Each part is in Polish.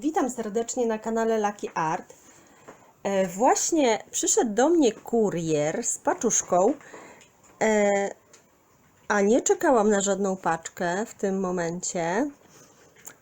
Witam serdecznie na kanale Lucky Art. E, właśnie przyszedł do mnie kurier z paczuszką, e, a nie czekałam na żadną paczkę w tym momencie.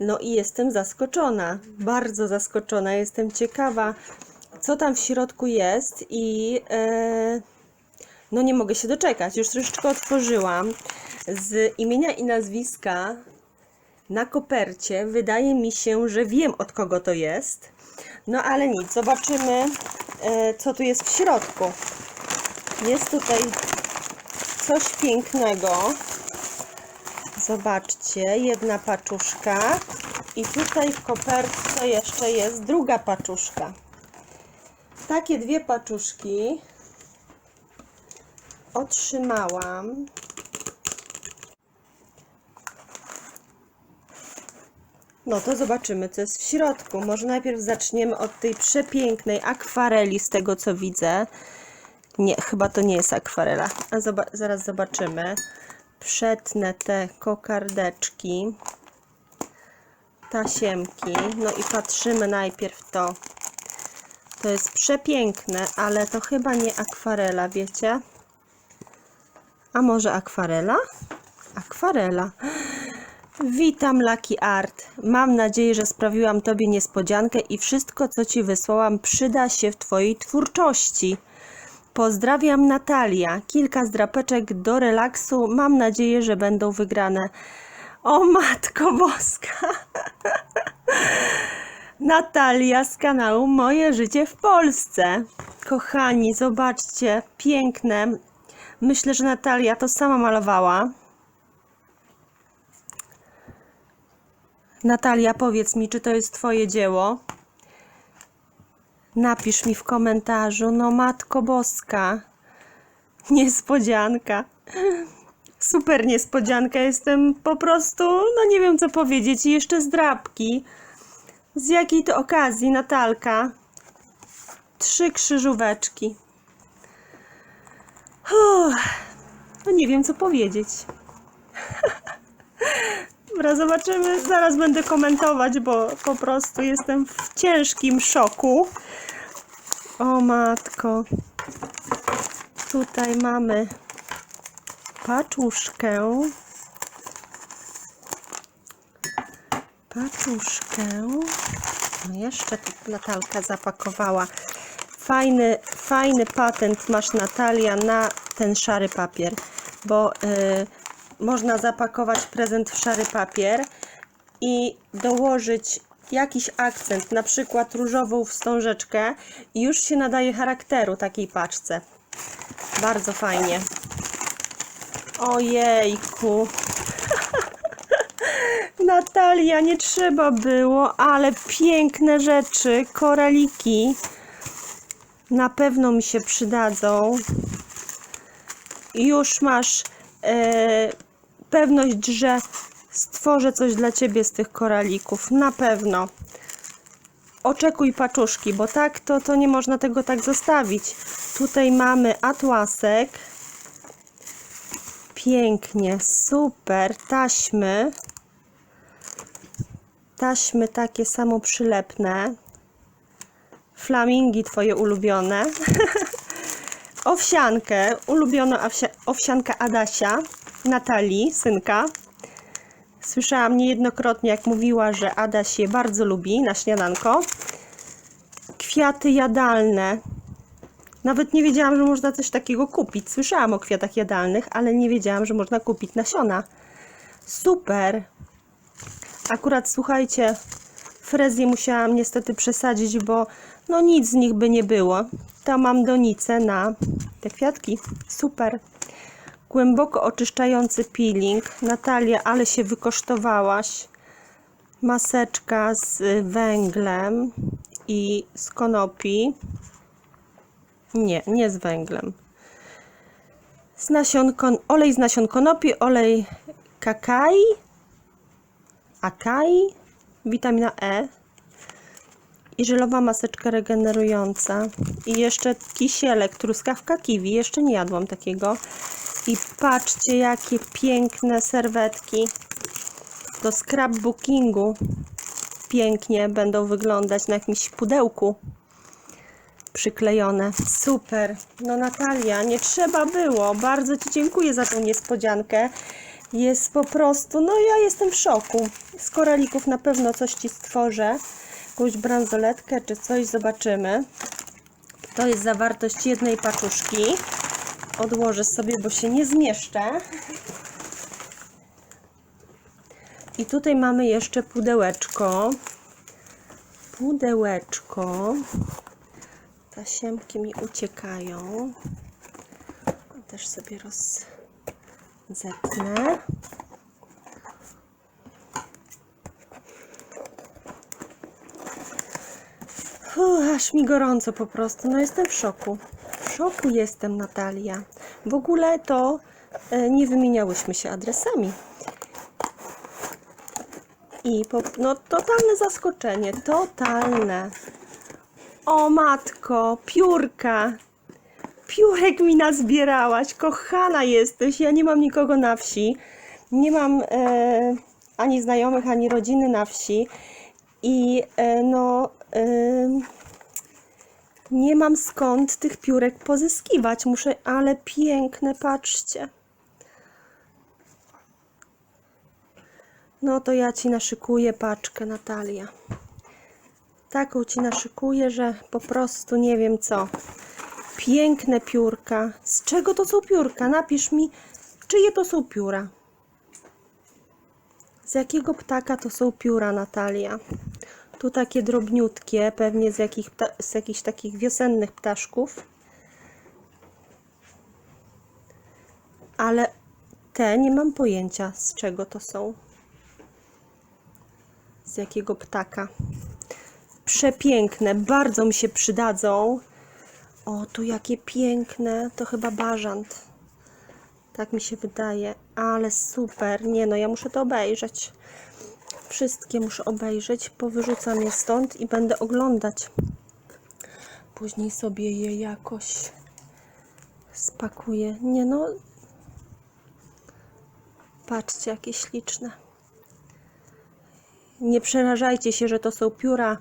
No i jestem zaskoczona, bardzo zaskoczona. Jestem ciekawa, co tam w środku jest i e, no nie mogę się doczekać. Już troszeczkę otworzyłam. Z imienia i nazwiska na kopercie wydaje mi się, że wiem od kogo to jest. No ale nic, zobaczymy e, co tu jest w środku. Jest tutaj coś pięknego. Zobaczcie, jedna paczuszka i tutaj w kopertce jeszcze jest druga paczuszka. Takie dwie paczuszki otrzymałam. No to zobaczymy, co jest w środku. Może najpierw zaczniemy od tej przepięknej akwareli, z tego co widzę. Nie, chyba to nie jest akwarela. A zoba zaraz zobaczymy. Przetnę te kokardeczki, tasiemki. No i patrzymy najpierw to. To jest przepiękne, ale to chyba nie akwarela, wiecie? A może akwarela? Akwarela. Witam Lucky Art. Mam nadzieję, że sprawiłam Tobie niespodziankę i wszystko, co Ci wysłałam, przyda się w Twojej twórczości. Pozdrawiam Natalia. Kilka zdrapeczek do relaksu. Mam nadzieję, że będą wygrane. O Matko Boska! Natalia z kanału Moje Życie w Polsce. Kochani, zobaczcie, piękne. Myślę, że Natalia to sama malowała. Natalia, powiedz mi, czy to jest Twoje dzieło? Napisz mi w komentarzu. No, Matko Boska. Niespodzianka. Super niespodzianka. Jestem po prostu, no nie wiem co powiedzieć. I jeszcze zdrabki. Z jakiej to okazji, Natalka? Trzy krzyżóweczki. Uff, no nie wiem co powiedzieć. Dobra, zobaczymy. Zaraz będę komentować, bo po prostu jestem w ciężkim szoku. O matko. Tutaj mamy paczuszkę. Paczuszkę. No jeszcze tu Natalka zapakowała. Fajny, fajny patent masz Natalia na ten szary papier, bo yy, można zapakować prezent w szary papier i dołożyć jakiś akcent, na przykład różową wstążeczkę i już się nadaje charakteru takiej paczce. Bardzo fajnie. Ojejku. Natalia, nie trzeba było, ale piękne rzeczy, koraliki. Na pewno mi się przydadzą. Już masz e, pewność, że stworzę coś dla Ciebie z tych koralików. Na pewno. Oczekuj paczuszki, bo tak to, to nie można tego tak zostawić. Tutaj mamy atłasek. Pięknie, super. Taśmy. Taśmy takie samo przylepne. Flamingi Twoje ulubione. Owsiankę, ulubioną owsia owsiankę Adasia, Natalii, synka. Słyszałam niejednokrotnie, jak mówiła, że Adaś je bardzo lubi na śniadanko. Kwiaty jadalne. Nawet nie wiedziałam, że można coś takiego kupić. Słyszałam o kwiatach jadalnych, ale nie wiedziałam, że można kupić nasiona. Super. Akurat słuchajcie, frezję musiałam niestety przesadzić, bo no nic z nich by nie było. To mam donicę na te kwiatki. Super. Głęboko oczyszczający peeling. Natalia, ale się wykosztowałaś. Maseczka z węglem i z konopi. Nie, nie z węglem. Z nasion kon olej z nasion konopi, olej kakai, akai, witamina E i żelowa maseczka regenerująca. I jeszcze kisielek, truskawka kiwi. Jeszcze nie jadłam takiego. I patrzcie, jakie piękne serwetki do scrapbookingu. pięknie będą wyglądać na jakimś pudełku przyklejone. Super. No Natalia, nie trzeba było. Bardzo Ci dziękuję za tą niespodziankę. Jest po prostu, no ja jestem w szoku. Z koralików na pewno coś Ci stworzę. Jakąś bransoletkę czy coś, zobaczymy. To jest zawartość jednej paczuszki. Odłożę sobie, bo się nie zmieszczę. I tutaj mamy jeszcze pudełeczko. Pudełeczko. Tasiemki mi uciekają. Też sobie rozzetnę. Uff, aż mi gorąco po prostu. No jestem w szoku. Szoku jestem, Natalia. W ogóle to e, nie wymieniałyśmy się adresami. I po, no totalne zaskoczenie, totalne. O matko, piórka. Piórek mi nazbierałaś, kochana jesteś. Ja nie mam nikogo na wsi. Nie mam e, ani znajomych, ani rodziny na wsi. I e, no e, nie mam skąd tych piórek pozyskiwać. Muszę, ale piękne, patrzcie. No to ja ci naszykuję paczkę, Natalia. Taką ci naszykuję, że po prostu nie wiem co. Piękne piórka. Z czego to są piórka? Napisz mi, czyje to są pióra. Z jakiego ptaka to są pióra, Natalia? Tu takie drobniutkie, pewnie z, jakich z jakichś takich wiosennych ptaszków. Ale te nie mam pojęcia, z czego to są. Z jakiego ptaka. Przepiękne, bardzo mi się przydadzą. O, tu jakie piękne, to chyba bażant. Tak mi się wydaje, ale super. Nie no, ja muszę to obejrzeć. Wszystkie muszę obejrzeć, powyrzucam je stąd i będę oglądać. Później sobie je jakoś spakuję. Nie no, patrzcie jakie śliczne. Nie przerażajcie się, że to są pióra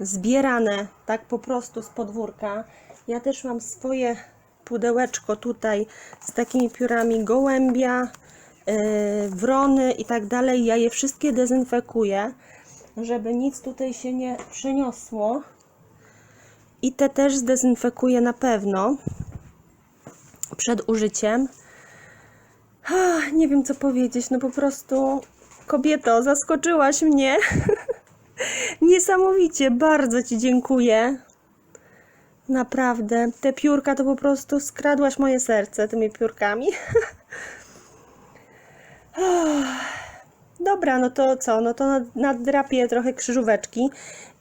zbierane tak po prostu z podwórka. Ja też mam swoje pudełeczko tutaj z takimi piórami gołębia, wrony i tak dalej. Ja je wszystkie dezynfekuję, żeby nic tutaj się nie przeniosło. I te też zdezynfekuję na pewno przed użyciem. Ah, nie wiem co powiedzieć, no po prostu kobieto, zaskoczyłaś mnie. Niesamowicie, bardzo Ci dziękuję. Naprawdę, te piórka to po prostu skradłaś moje serce tymi piórkami. Dobra, no to co? No to nad- naddrapię trochę krzyżóweczki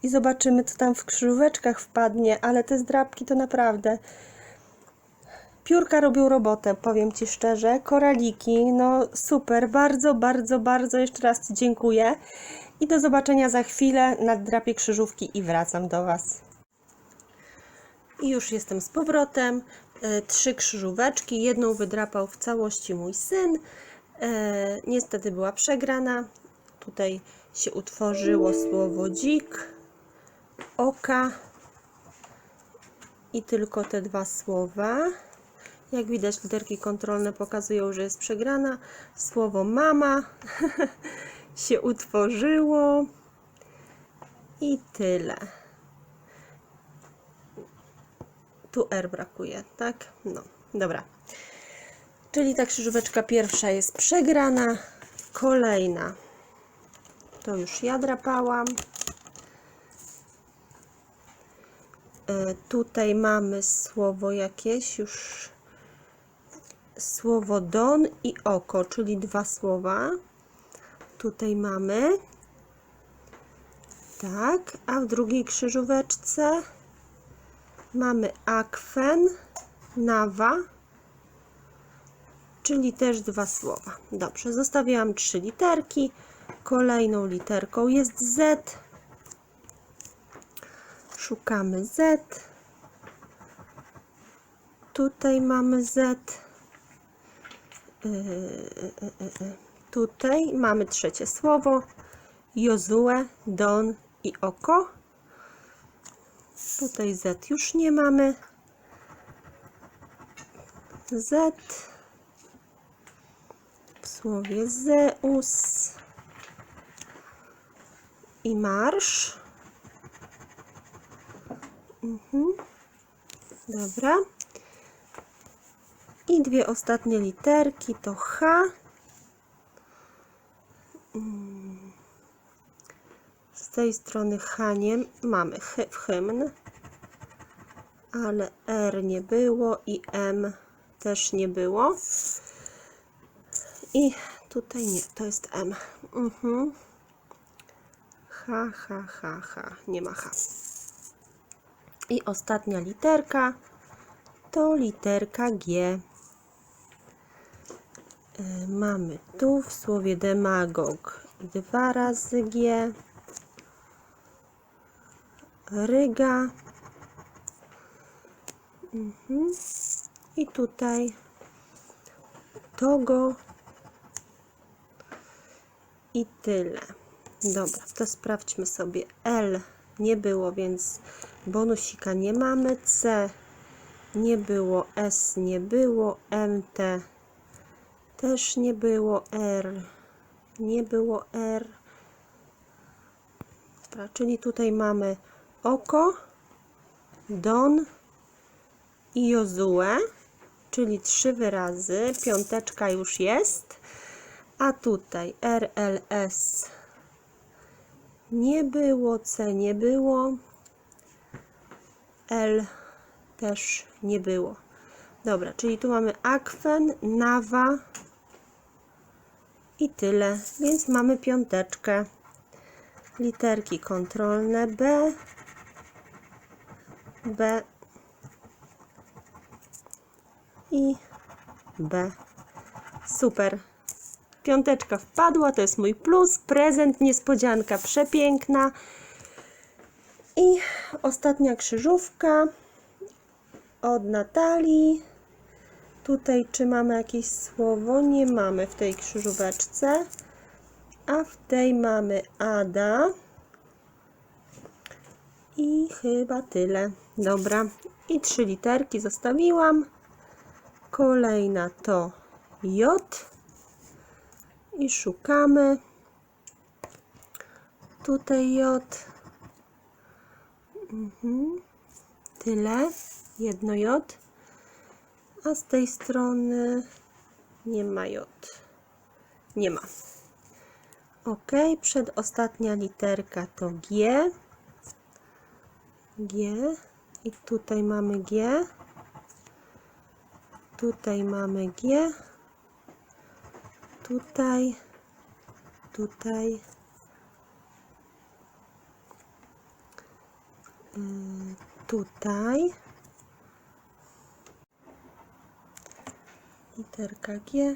i zobaczymy, co tam w krzyżóweczkach wpadnie, ale te zdrapki to naprawdę. Piórka robią robotę, powiem Ci szczerze. Koraliki, no super, bardzo, bardzo, bardzo jeszcze raz Ci dziękuję. I do zobaczenia za chwilę. Naddrapię krzyżówki i wracam do Was. I już jestem z powrotem. E, Trzy krzyżóweczki. Jedną wydrapał w całości mój syn. E, niestety była przegrana. Tutaj się utworzyło słowo dzik, oka i tylko te dwa słowa. Jak widać, literki kontrolne pokazują, że jest przegrana. Słowo mama się utworzyło. I tyle. Tu R brakuje, tak? No, dobra. Czyli ta krzyżóweczka pierwsza jest przegrana. Kolejna. To już ja drapałam. E, Tutaj mamy słowo jakieś już słowo don i oko, czyli dwa słowa. Tutaj mamy. Tak, a w drugiej krzyżóweczce mamy akwen, nawa, czyli też dwa słowa. Dobrze, zostawiłam trzy literki. Kolejną literką jest Z. Szukamy Z. Tutaj mamy Z. Yy, yy, yy. Tutaj mamy trzecie słowo. Jozue, Don i Oko. Tutaj Z już nie mamy. Z słowie Zeus i marsz. Mhm. Dobra. I dwie ostatnie literki to H. Mm. Z tej strony H nie mamy hy, w hymn, ale R nie było i M też nie było. I tutaj nie, to jest M. Mhm. H, H, H, H. Nie ma H. I ostatnia literka to literka G. Y, Mamy tu w słowie demagog dwa razy G. Ryga. Mhm. I tutaj Togo. I tyle. Dobra, to sprawdźmy sobie. L nie było, więc bonusika nie mamy. C nie było. S nie było. MT też nie było. R nie było. R. Dobra, czyli tutaj mamy oko, Don i Jozue, czyli trzy wyrazy. Piąteczka już jest. A tutaj RLS nie było, C nie było, L też nie było. Dobra, czyli tu mamy akwen, nawa i tyle, więc mamy piąteczkę. Literki kontrolne B, B i B. Super. Piąteczka wpadła, to jest mój plus. Prezent, niespodzianka przepiękna. I ostatnia krzyżówka od Natalii. Tutaj czy mamy jakieś słowo? Nie mamy w tej krzyżóweczce. A w tej mamy Ada. I chyba tyle. Dobra. I trzy literki zostawiłam. Kolejna to J i szukamy. Tutaj J. Mhm. Tyle. Jedno J. A z tej strony nie ma J. Nie ma. Ok. Przedostatnia literka to G. G. I tutaj mamy G. Tutaj mamy G tutaj, tutaj, y, tutaj, literka G,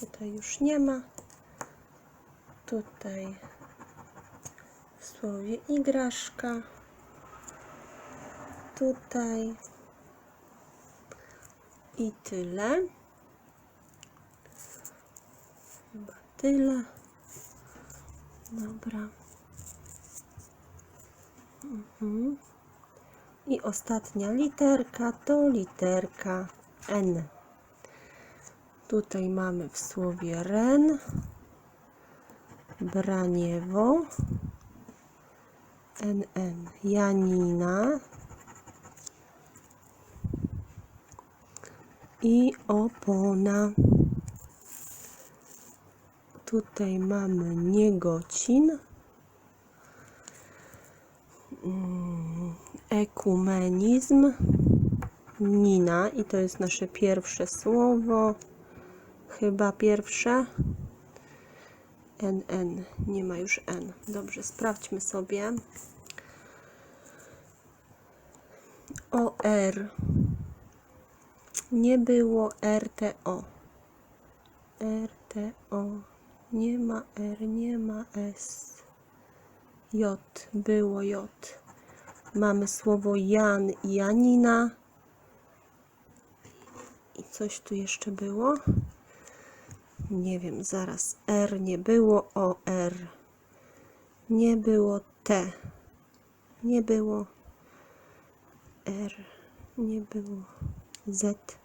tutaj już nie ma, tutaj w słowie igraszka, tutaj. I tyle. Chyba tyle. Dobra. Mhm. I ostatnia literka to literka N. Tutaj mamy w słowie ren, braniewo, NN, Janina i opona. Tutaj mamy niegocin, mm, ekumenizm, Nina i to jest nasze pierwsze słowo, chyba pierwsze. NN, nie ma już N. Dobrze, sprawdźmy sobie. OR. Nie było RTO. RTO. Nie ma R, nie ma S. J, było J. Mamy słowo Jan i Janina. I coś tu jeszcze było? Nie wiem, zaraz. R nie było, O, R. Nie było T. Nie było R. Nie było Z.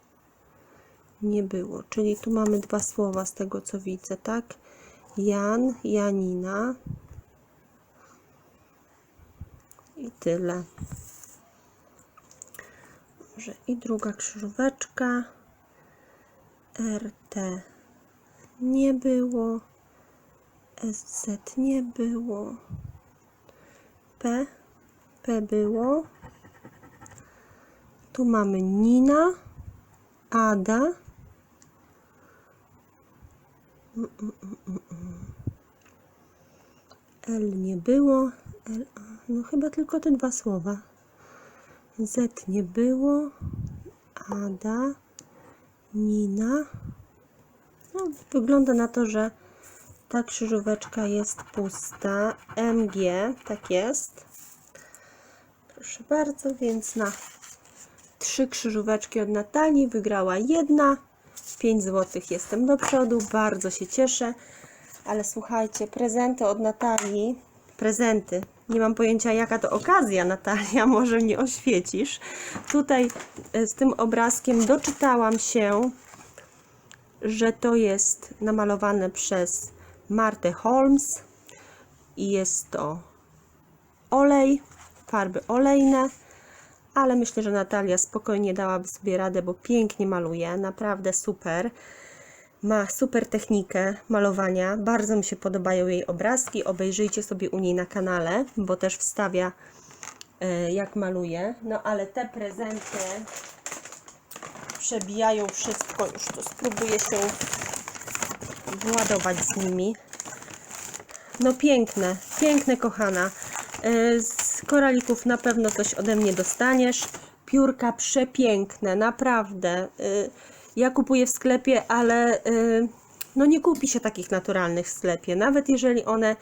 Nie było. Czyli tu mamy dwa słowa z tego co widzę, tak? Jan, Janina. I tyle. Może i druga krzyżóweczka. RT nie było. SZ nie było. P. P było. Tu mamy Nina. Ada. L nie było. L, no chyba tylko te dwa słowa. Z nie było. Ada. Nina. No, wygląda na to, że ta krzyżóweczka jest pusta. MG, tak jest. Proszę bardzo, więc na trzy krzyżóweczki od Natalii wygrała jedna. 5 zł jestem do przodu, bardzo się cieszę. Ale słuchajcie, prezenty od Natalii, prezenty. Nie mam pojęcia jaka to okazja, Natalia, może mnie oświecisz. Tutaj e, z tym obrazkiem doczytałam się, że to jest namalowane przez Martę Holmes i jest to olej, farby olejne, ale myślę, że Natalia spokojnie dałaby sobie radę, bo pięknie maluje, naprawdę super. Ma super technikę malowania, bardzo mi się podobają jej obrazki. Obejrzyjcie sobie u niej na kanale, bo też wstawia e, jak maluje. No ale te prezenty przebijają wszystko. Już tu spróbuję się władować z nimi. No piękne, piękne kochana. Koralików na pewno coś ode mnie dostaniesz. Piórka przepiękne, naprawdę. E, Ja kupuję w sklepie, ale e, no nie kupi się takich naturalnych w sklepie. Nawet jeżeli one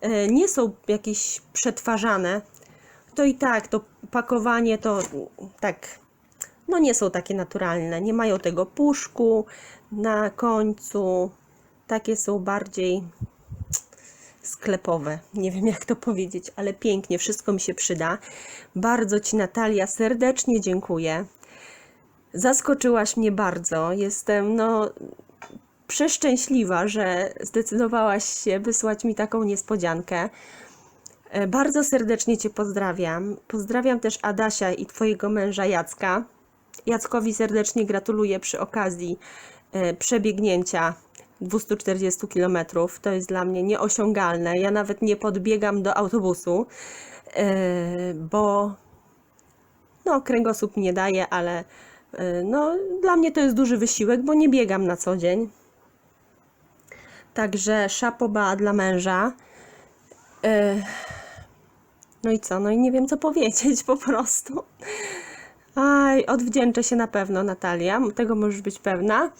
e, nie są jakieś przetwarzane, to i tak to pakowanie to tak no nie są takie naturalne. Nie mają tego puszku na końcu. Takie są bardziej sklepowe. Nie wiem jak to powiedzieć, ale pięknie, wszystko mi się przyda. Bardzo Ci Natalia serdecznie dziękuję. Zaskoczyłaś mnie bardzo. Jestem no przeszczęśliwa, że zdecydowałaś się wysłać mi taką niespodziankę. E, Bardzo serdecznie Cię pozdrawiam. Pozdrawiam też Adasia i Twojego męża Jacka. Jackowi serdecznie gratuluję przy okazji e, przebiegnięcia 240 km. To jest dla mnie nieosiągalne. Ja nawet nie podbiegam do autobusu, e, bo no, kręgosłup nie daje, ale e, no, dla mnie to jest duży wysiłek, bo nie biegam na co dzień. Także szapoba dla męża. E, No i co? No i nie wiem, co powiedzieć po prostu. Aj, odwdzięczę się na pewno, Natalia. Tego możesz być pewna.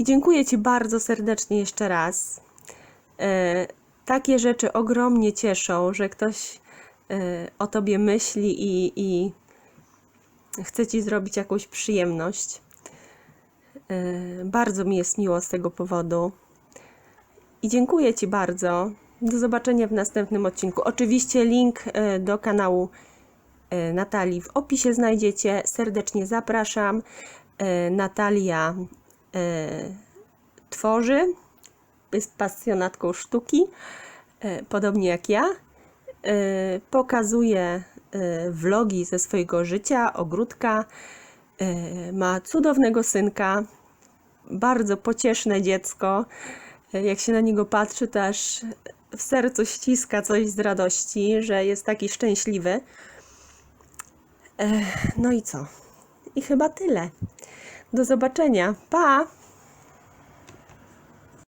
I dziękuję Ci bardzo serdecznie jeszcze raz. E, takie rzeczy ogromnie cieszą, że ktoś e, o Tobie myśli i, i chce Ci zrobić jakąś przyjemność. E, bardzo mi jest miło z tego powodu. I dziękuję Ci bardzo. Do zobaczenia w następnym odcinku. Oczywiście link do kanału Natalii w opisie znajdziecie. Serdecznie zapraszam. Natalia tworzy, jest pasjonatką sztuki, e, podobnie jak ja. E, Pokazuje vlogi ze swojego życia, ogródka. Ma cudownego synka, bardzo pocieszne dziecko. Jak się na niego patrzy, to aż w sercu ściska coś z radości, że jest taki szczęśliwy. E, No i co? I chyba tyle. Do zobaczenia. Pa!